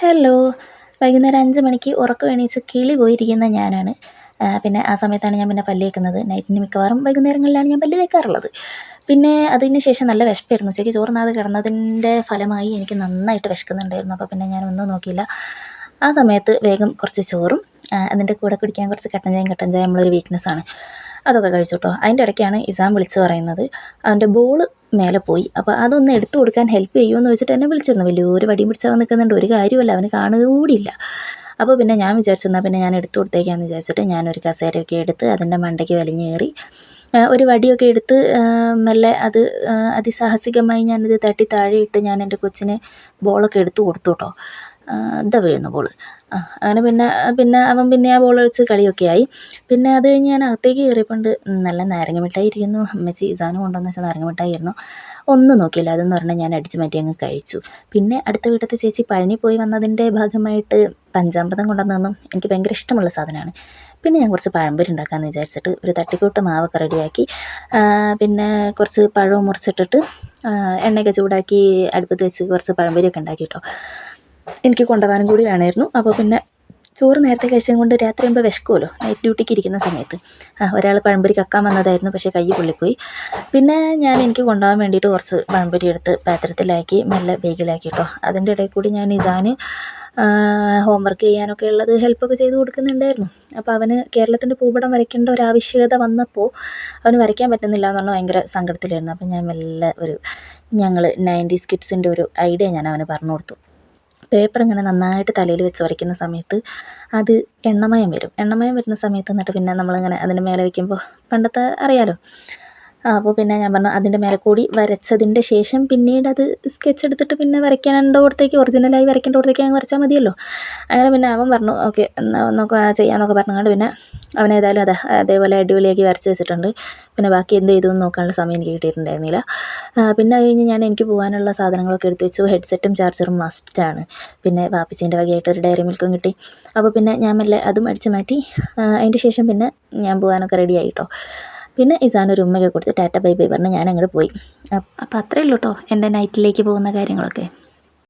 Hello. വൈകുന്നേരം അഞ്ച് മണിക്ക് ഉറക്കം എണീച്ച് കിളി പോയിരിക്കുന്ന ഞാനാണ്. പിന്നെ ആ സമയത്താണ് ഞാൻ പിന്നെ പല്ല് തേക്കുന്നത്. നൈറ്റിന് മിക്കവാറും വൈകുന്നേരങ്ങളിലാണ് ഞാൻ പല്ല് തേക്കാറുള്ളത്. പിന്നെ അതിന് ശേഷം നല്ല വിശപ്പായിരുന്നു. ഉച്ചയ്ക്ക് ചോറുണ്ണാതെ കിടന്നതിന്റെ ഫലമായി എനിക്ക് നന്നായിട്ട് വിശക്കുന്നുണ്ടായിരുന്നു. അപ്പോൾ പിന്നെ ഞാൻ ഒന്നും നോക്കിയില്ല. ആ സമയത്ത് വേഗം കുറച്ച് ചോറും അതിന്റെ കൂടെ കുടിക്കാൻ കുറച്ച് കട്ടൻ ചായയും കട്ടൻ ചായ നമ്മളൊരു വീക്ക്നെസ്സാണ് അതൊക്കെ കഴിച്ചു കേട്ടോ അതിന്റെ ഇടയ്ക്കാണ് ഇസാം വിളിച്ച് പറയുന്നത്. അവന്റെ ബോൾ മേലെ പോയി. അപ്പോൾ അതൊന്ന് എടുത്തു കൊടുക്കാൻ ഹെൽപ്പ് ചെയ്യുമെന്ന് വെച്ചിട്ട് എന്നെ വിളിച്ചിരുന്നു. വലിയൊരു വടിയും പിടിച്ചാൽ നിൽക്കുന്നുണ്ട്. ഒരു കാര്യമല്ല അവന് കാണുക കൂടിയില്ല അപ്പോൾ പിന്നെ ഞാൻ വിചാരിച്ചു എന്നാൽ പിന്നെ ഞാൻ എടുത്തു കൊടുത്തേക്കാന്ന് വിചാരിച്ചിട്ട് ഞാനൊരു കസേരയൊക്കെ എടുത്ത് അതിന്റെ മണ്ടയ്ക്ക് വലിഞ്ഞേറി ഒരു വടിയൊക്കെ എടുത്ത് മെല്ലെ അത് അതിസാഹസികമായി ഞാനത് തട്ടി താഴെയിട്ട് ഞാൻ എന്റെ കൊച്ചിന് ബോളൊക്കെ എടുത്തു കൊടുത്തു കേട്ടോ. ഇതാ വീഴുന്നു ബോൾ അങ്ങനെ പിന്നെ പിന്നെ അവൻ പിന്നെ ആ ബോൾ വെച്ച് കളിയൊക്കെ ആയി. പിന്നെ അത് കഴിഞ്ഞ് ഞാൻ അകത്തേക്ക് കയറിയപ്പോണ്ട് നല്ല നാരങ്ങ മിഠായി ഇരിക്കുന്നു അമ്മച്ചി ഇസാന് കൊണ്ടുവന്ന് വെച്ചാൽ നാരങ്ങ മിഠായി ആയിരുന്നു ഒന്നും നോക്കിയില്ല. അതെന്ന് പറഞ്ഞാൽ ഞാൻ അടിച്ച് മാറ്റി അങ്ങ് കഴിച്ചു. പിന്നെ അടുത്ത വീട്ടത്തെ ചേച്ചി പഴനി പോയി വന്നതിന്റെ ഭാഗമായിട്ട് പഞ്ചാമൃതം കൊണ്ടുവന്ന് എനിക്ക് ഭയങ്കര ഇഷ്ടമുള്ള സാധനമാണ്. പിന്നെ ഞാൻ കുറച്ച് പഴംപൊരി ഉണ്ടാക്കാമെന്ന് വിചാരിച്ചിട്ട് ഒരു തട്ടിക്കൂട്ട് മാവൊക്കെ റെഡിയാക്കി പിന്നെ കുറച്ച് പഴവും മുറിച്ചിട്ടിട്ട് എണ്ണയൊക്കെ ചൂടാക്കി അടുപ്പത്ത് വെച്ച് കുറച്ച് പഴംപൊരിയൊക്കെ ഉണ്ടാക്കി കേട്ടോ. എനിക്ക് കൊണ്ടുപോകാനും കൂടി വേണമായിരുന്നു. അപ്പോൾ പിന്നെ ചോറ് നേരത്തെ കഴിച്ചത് കൊണ്ട് രാത്രി ആകുമ്പോൾ വിശക്കുമല്ലോ. നൈറ്റ് ഡ്യൂട്ടിക്ക് ഇരിക്കുന്ന സമയത്ത്. ആ ഒരാൾ പഴംപൊരി കക്കാൻ വന്നതായിരുന്നു. പക്ഷേ കൈ പൊള്ളിപ്പോയി. പിന്നെ ഞാൻ എനിക്ക് കൊണ്ടുപോകാൻ വേണ്ടിയിട്ട് കുറച്ച് പഴംപൊരി എടുത്ത് പാത്രത്തിലാക്കി മെല്ലെ ബേഗിലാക്കി കേട്ടോ. അതിന്റെ ഇടയിൽ കൂടി ഞാൻ ഇസാന് ഹോംവർക്ക് ചെയ്യാനൊക്കെ ഉള്ളത് ഹെൽപ്പൊക്കെ ചെയ്ത് കൊടുക്കുന്നുണ്ടായിരുന്നു. അപ്പോൾ അവന് കേരളത്തിന്റെ പൂപടം വരയ്ക്കേണ്ട ഒരു ആവശ്യകത വന്നപ്പോൾ അവന് വരയ്ക്കാൻ പറ്റുന്നില്ല എന്നുള്ള ഭയങ്കര സങ്കടത്തിലായിരുന്നു. അപ്പോൾ ഞാൻ മെല്ലെ ഒരു ഞങ്ങൾ നയന്റീസ് കിഡ്സിന്റെ ഒരു ഐഡിയ ഞാൻ അവന് പറഞ്ഞു കൊടുത്തു. പേപ്പർ ഇങ്ങനെ നന്നായിട്ട് തലയിൽ വെച്ച് വരയ്ക്കുന്ന സമയത്ത് അത് എണ്ണമയം വരും. എണ്ണമയം വരുന്ന സമയത്ത് എന്നിട്ട് പിന്നെ നമ്മളിങ്ങനെ അതിന്റെ മേലെ വയ്ക്കുമ്പോൾ പണ്ടത്തെ അറിയാലോ? അപ്പോൾ പിന്നെ ഞാൻ പറഞ്ഞു അതിന്റെ മേലെ കൂടി വരച്ചതിന്റെ ശേഷം പിന്നീട് അത് സ്കെച്ച് എടുത്തിട്ട് പിന്നെ വരയ്ക്കേണ്ടോടത്തേക്ക് ഒറിജിനലായി വരയ്ക്കേണ്ടോടത്തേക്ക് അങ്ങ് വരച്ചാൽ മതിയല്ലോ. അങ്ങനെ പിന്നെ അവൻ പറഞ്ഞു ഓക്കെ നമുക്ക് ചെയ്യാമെന്നൊക്കെ പറഞ്ഞുകൊണ്ട് പിന്നെ അവൻ ഏതായാലും അതെ അതേപോലെ അടിപൊളിയാക്കി വരച്ച് വെച്ചിട്ടുണ്ട്. പിന്നെ ബാക്കി എന്ത് ചെയ്തു എന്ന് നോക്കാനുള്ള സമയം എനിക്ക് കിട്ടിയിട്ടുണ്ടായിരുന്നില്ല. പിന്നെ അത് കഴിഞ്ഞ് ഞാൻ എനിക്ക് പോകാനുള്ള സാധനങ്ങളൊക്കെ എടുത്ത് വെച്ചു. ഹെഡ്സെറ്റും ചാർജറും മസ്റ്റാണ് പിന്നെ വാപ്പിച്ചിന്റെ വകയായിട്ട് ഒരു ഡയറി മിൽക്കും കിട്ടി. അപ്പോൾ പിന്നെ ഞാൻ മെല്ലെ അതും അടിച്ച് മാറ്റി. അതിന്റെ ശേഷം പിന്നെ ഞാൻ പോകാനൊക്കെ റെഡി ആയിട്ടോ. പിന്നെ ഇസാനൊരു ഉമ്മയൊക്കെ കൊടുത്ത് ടാറ്റ ബൈ ബൈ പറഞ്ഞ് ഞാൻ അങ്ങോട്ട് പോയി. അപ്പോൾ അത്രയേ ഉള്ളൂ കേട്ടോ എന്റെ നൈറ്റിലേക്ക് പോകുന്ന കാര്യങ്ങളൊക്കെ.